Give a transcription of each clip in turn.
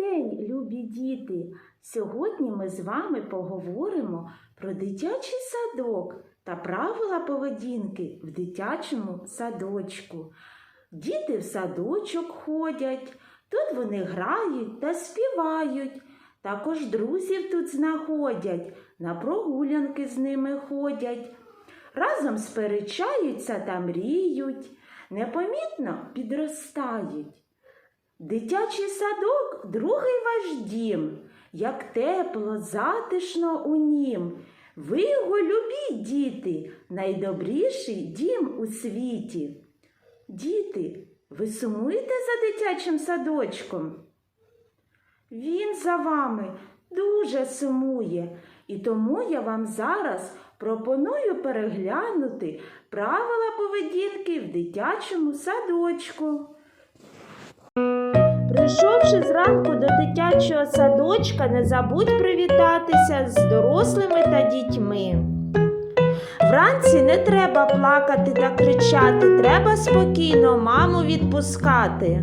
день, любі діти! Сьогодні ми з вами поговоримо про дитячий садок та правила поведінки в дитячому садочку. Діти в садочок ходять, тут вони грають та співають. Також друзів тут знаходять, на прогулянки з ними ходять. Разом сперечаються та мріють, непомітно підростають. Дитячий садок другий ваш дім, як тепло, затишно у нім. Ви його любіть, діти, найдобріший дім у світі. Діти, ви сумуєте за дитячим садочком? Він за вами дуже сумує, і тому я вам зараз пропоную переглянути правила поведінки в дитячому садочку. Зранку до дитячого садочка, не забудь привітатися з дорослими та дітьми. Вранці не треба плакати та кричати, треба спокійно маму відпускати.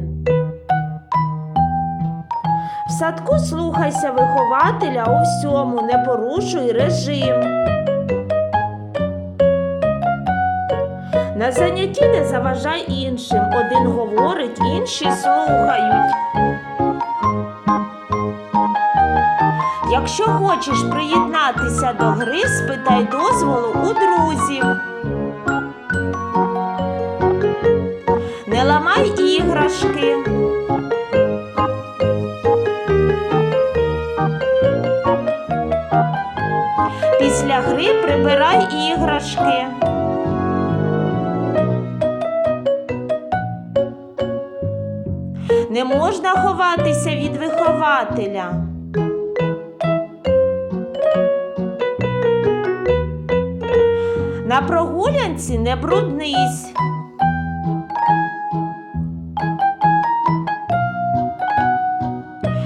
В садку слухайся вихователя у всьому, не порушуй режим. На занятті не заважай іншим, один говорить, інші слухають. Якщо хочеш приєднатися до гри, спитай дозволу у друзів. Не ламай іграшки. Після гри прибирай іграшки. Не можна ховатися від вихователя. На прогулянці не бруднись.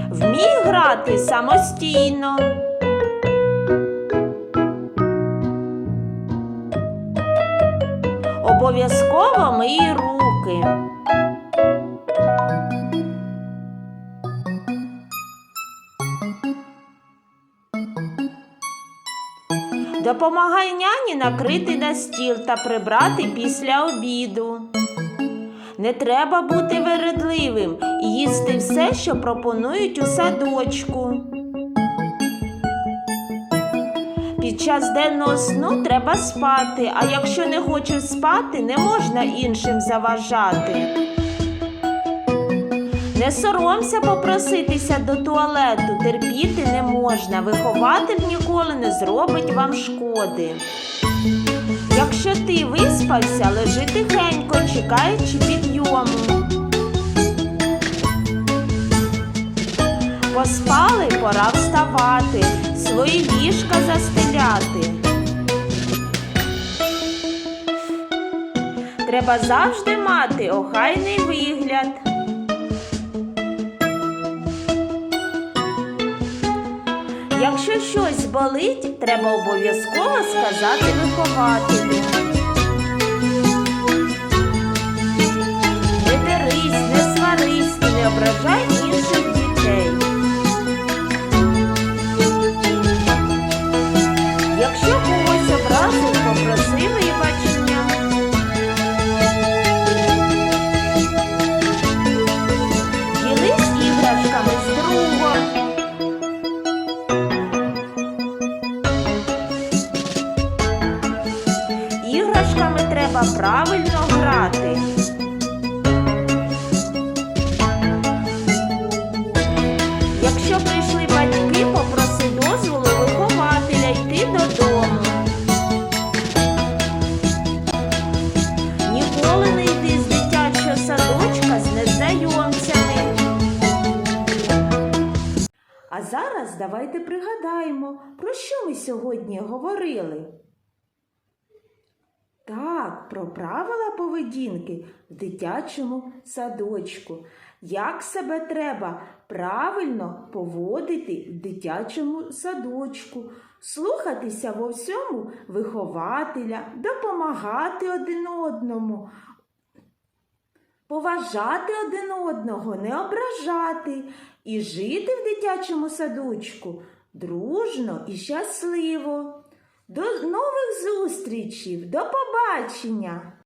Вмій грати самостійно. Обов'язково мої руки. Допомагай няні накрити на стіл та прибрати після обіду. Не треба бути вередливим і їсти все, що пропонують у садочку. Під час денного сну треба спати, а якщо не хочеш спати, не можна іншим заважати. Не соромся попроситися до туалету, терпіти не можна. Вихователь ніколи не зробить вам шкоди. Якщо ти виспався, лежи тихенько, чекаючи підйому. Поспали, пора вставати, свої ліжка застеляти. Треба завжди мати охайний вигляд. Якщо щось болить, треба обов'язково сказати вихователю. Не дерись, не сварись і не ображай інших дітей. Якщо когось образив, попроси треба правильно грати. Якщо прийшли батьки, попроси дозволу вихователя йти додому. Ніколи не йди з дитячого садочка з незнайомцями. А зараз давайте пригадаємо, про що ми сьогодні говорили. Так, про правила поведінки в дитячому садочку. Як себе треба правильно поводити в дитячому садочку, слухатися во всьому вихователя, допомагати один одному, поважати один одного, не ображати і жити в дитячому садочку дружно і щасливо. До нових зустрічей, до побачення!